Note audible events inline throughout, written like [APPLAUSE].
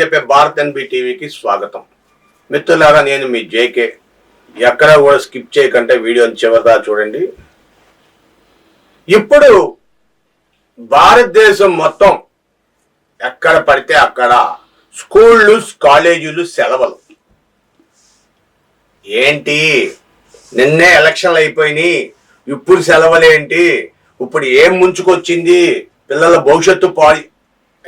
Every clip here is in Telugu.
చెప్పే భారత్ ఎన్బి టీవీకి స్వాగతం. మిత్రులారా నేను మీ జేకే. ఎక్కడ కూడా స్కిప్ చేయకంటే వీడియోని చివరిదా చూడండి. ఇప్పుడు భారతదేశం మొత్తం ఎక్కడ పడితే అక్కడ స్కూళ్ళు కాలేజీలు సెలవులు. ఏంటి? నిన్నే ఎలక్షన్లు అయిపోయినాయి. ఇప్పుడు సెలవులేంటి ఇప్పుడు ఏం ముంచుకొచ్చింది? పిల్లల భవిష్యత్తు పాడి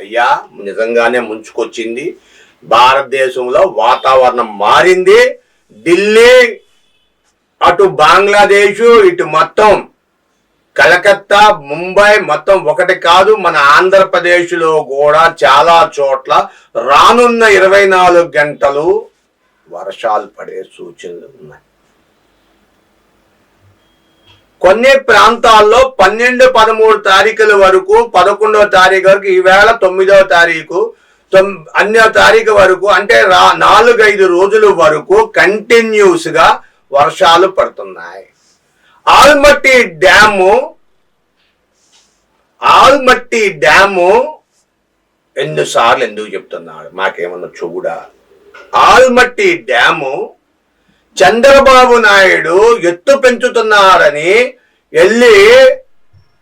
అయ్యా నిజంగానే ముంచుకొచ్చింది. భారతదేశంలో వాతావరణం మారింది. ఢిల్లీ అటు బంగ్లాదేశ్ ఇటు మొత్తం. కలకత్తా ముంబై మొత్తం ఒకటి కాదు మన ఆంధ్రప్రదేశ్లో కూడా చాలా చోట్ల రానున్న ఇరవై నాలుగు గంటలు వర్షాలు పడే సూచనలు ఉన్నాయి. కొన్ని ప్రాంతాల్లో పన్నెండు పదమూడు తారీఖుల వరకు పదకొండవ తారీఖు వరకు ఈవేళ తొమ్మిదవ తారీఖు తొమ్ అన్నో తారీఖు వరకు అంటే రా నాలుగైదు రోజుల వరకు కంటిన్యూస్గా వర్షాలు పడుతున్నాయి. ఆల్మట్టి డ్యాము ఆల్మట్టి డ్యాము ఎన్నిసార్లు ఎందుకు చెప్తున్నాడు? మాకేమన్నా చూడ? ఆల్మట్టి డ్యాము చంద్రబాబు నాయుడు ఎత్తు పెంచుతున్నారని వెళ్ళి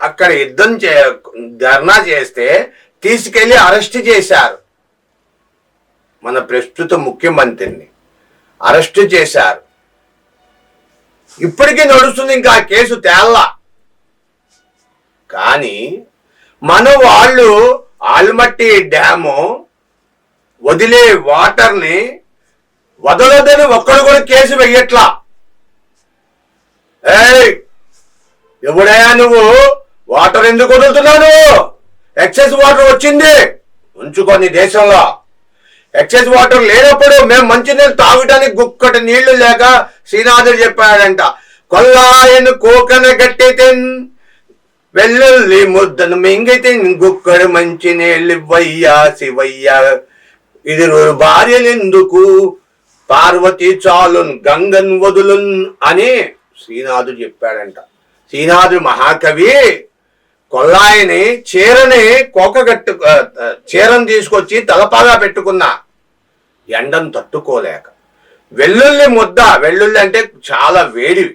అక్కడ యుద్ధం చే ధర్నా చేస్తే తీసుకెళ్ళి అరెస్ట్ చేశారు మన ప్రస్తుత ముఖ్యమంత్రిని. అరెస్ట్ చేశారు. ఇప్పటికీ నడుస్తుంది ఇంకా కేసు తేల్లా. కానీ మన వాళ్ళు ఆల్మట్టి డ్యాము వదిలే వాటర్ని వదలదని ఒక్కడు కూడా కేసు వెయ్యట్లా. ఏయ్ ఎవడయా నువ్వు? వాటర్ ఎందుకు వదులుతున్నావు ఎక్సెస్ వాటర్ వచ్చింది. ఉంచుకో నీ దేశంలో. ఎక్సెస్ వాటర్ లేనప్పుడు మేము మంచినీళ్ళు తాగడానికి గుక్కటి నీళ్ళు లేక శ్రీనాథుడు చెప్పాడంట కొల్లాయను కోకన గట్టితెన్ వెల్లుల్లి ముద్దను మింగితే గుక్కడు మంచి నీళ్ళు వయ్యా శివయ్యా. ఇది భార్యలెందుకు? పార్వతి చాలున్ గంగన్ వదులున్ అని శ్రీనాథుడు చెప్పాడంట. శ్రీనాథుడు మహాకవి కొల్లాయిని చీరని కోకగట్టు కట్టు చీరను తీసుకొచ్చి తలపాగా పెట్టుకున్నా ఎండను తట్టుకోలేక. వెల్లుల్లి ముద్ద వెల్లుల్లి అంటే చాలా వేడివి.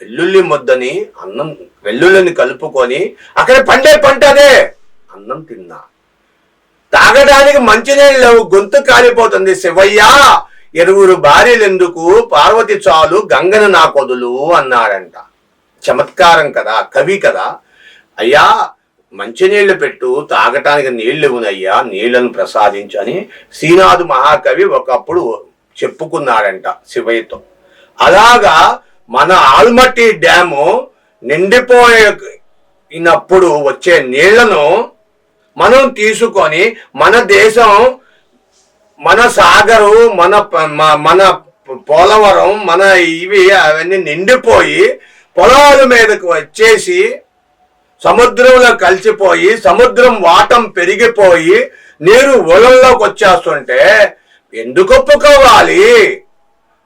వెల్లుల్లి ముద్దని అన్నం వెల్లుల్లిని కలుపుకొని అక్కడ పండే పంట అదే అన్నం తిన్నా. తాగడానికి మంచినీళ్ళు లేవు గొంతు కాలిపోతుంది శివయ్య. ఎరువురు భార్యలెందుకు పార్వతి చాలు గంగన నా కొదులు అన్నాడంట చమత్కారం కదా కవి కదా. అయ్యా మంచినీళ్ళు పెట్టు తాగటానికి నీళ్ళు ఇవ్వనయ్యా నీళ్ళను ప్రసాదించని శ్రీనాథు మహాకవి ఒకప్పుడు చెప్పుకున్నాడంట శివయ్యతో. అలాగా మన ఆల్మట్టి డ్యాము నిండిపోయినప్పుడు వచ్చే నీళ్ళను మనం తీసుకొని మన దేశం మన సాగరు మన మన పోలవరం మన ఇవి అవన్నీ నిండిపోయి పొలాల మీదకు వచ్చేసి సముద్రంలో కలిసిపోయి సముద్రం వాటం పెరిగిపోయి నీరు ఒలల్లోకి వచ్చేస్తుంటే ఎందుకు ఒప్పుకోవాలి?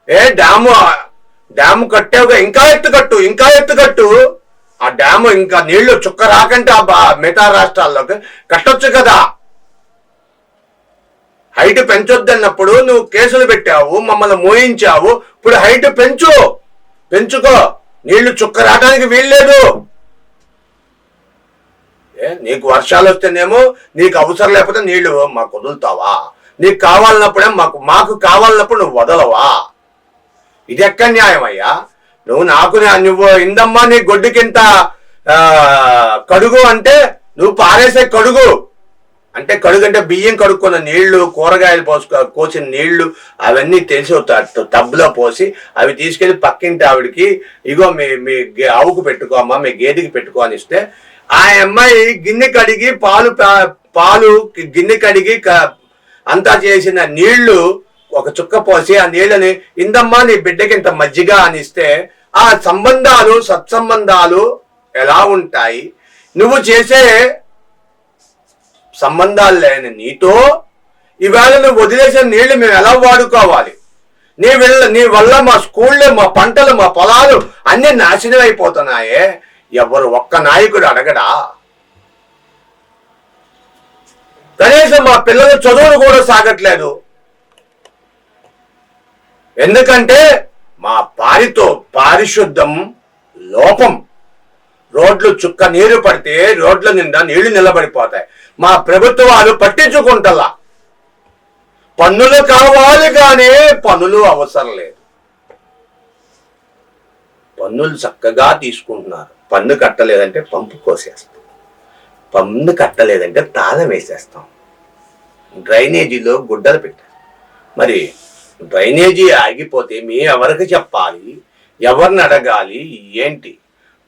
ఏ డ్యాము డ్యాము కట్టావుగా ఇంకా ఎత్తుకట్టు ఇంకా ఎత్తుకట్టు ఆ డ్యాము ఇంకా నీళ్ళు చుక్క రాకంటే ఆ మిగతా రాష్ట్రాల్లోకి కట్టొచ్చు కదా. హైట్ పెంచొద్దన్నప్పుడు నువ్వు కేసులు పెట్టావు మమ్మల్ని మోయించావు. ఇప్పుడు హైట్ పెంచు. పెంచుకో. నీళ్ళు చుక్క రావడానికి వీల్లేదు. ఏ నీకు వర్షాలు వస్తేనేమో నీకు అవసరం లేకపోతే నీళ్ళు మాకు వదులుతావా? నీకు కావాలన్నప్పుడే మాకు మాకు కావాలన్నప్పుడు నువ్వు వదలవా? ఇది ఎక్కడ న్యాయం అయ్యా? నువ్వు నాకు నువ్వు ఇందమ్మా నీ గొడ్డుకింత కడుగు అంటే నువ్వు పారేసే కడుగు. అంటే కడుగంటే బియ్యం కడుక్కున్న నీళ్ళు కూరగాయలు పోసుకో కోసిన నీళ్ళు అవన్నీ తెలిసి ఒక టబ్లో పోసి అవి తీసుకెళ్ళి పక్కింటి ఆవిడకి ఇగో మీ మీ గే- ఆవుకు పెట్టుకో అమ్మా మీ గేదెకి పెట్టుకో అని ఇస్తే ఆ అమ్మాయి గిన్నె కడిగి పాలు పాలు గిన్నె కడిగి అంతా చేసిన నీళ్ళు ఒక చుక్క పోసి ఆ నీళ్ళని ఇందమ్మా నీ బిడ్డకి ఇంత మజ్జిగ అని ఇస్తే ఆ సంబంధాలు సత్సంబంధాలు ఎలా ఉంటాయి? నువ్వు చేసే సంబంధాలు లేని నీతో ఈవేళ నువ్వు వదిలేసిన నీళ్ళు మేము ఎలా వాడుకోవాలి? నీ వెళ్ళ నీ వల్ల మా స్కూళ్ళు మా పంటలు మా పొలాలు అన్ని నాశనం అయిపోతున్నాయే. ఎవరు ఒక్క నాయకుడు అడగడా? కనీసం మా పిల్లల చదువులు కూడా సాగట్లేదు. ఎందుకంటే మా పారితో పారిశుద్ధం లోపం. రోడ్లు చుక్క నీరు పడితే రోడ్ల నిండా నీళ్ళు నిలబడిపోతాయి. మా ప్రభుత్వాలు పట్టించుకుంటలా పన్నులు కావాలి కానీ పన్నులు అవసరం లేదు. పన్నులు చక్కగా తీసుకుంటున్నారు. పన్ను కట్టలేదంటే పంపు కోసేస్తాం. పన్ను కట్టలేదంటే తాళం వేసేస్తాం. డ్రైనేజీలో గుడ్డలు పెట్టారు మరి డ్రైనేజీ ఆగిపోతే మీ ఎవరికి చెప్పాలి? ఎవరిని అడగాలి? ఏంటి?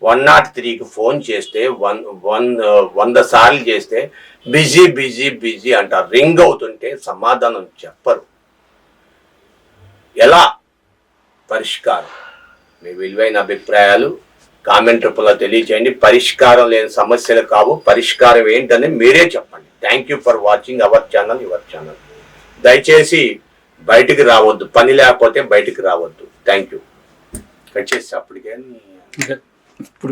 వన్ నాట్ త్రీకి ఫోన్ చేస్తే వన్ వన్ వంద సార్లు చేస్తే బిజీ బిజీ బిజీ అంటారు. రింగ్ అవుతుంటే సమాధానం చెప్పరు. ఎలా? పరిష్కారం. మీ విలువైన అభిప్రాయాలు కామెంట్ రూపంలో తెలియచేయండి. పరిష్కారం లేని సమస్యలు కావు. పరిష్కారం ఏంటని మీరే చెప్పండి. Thank you for watching our channel your channel దయచేసి బయటికి రావద్దు. పని లేకపోతే బయటికి రావద్దు. థ్యాంక్ యూ కట్ చేసి అప్పటికే. ఇప్పుడు [LAUGHS]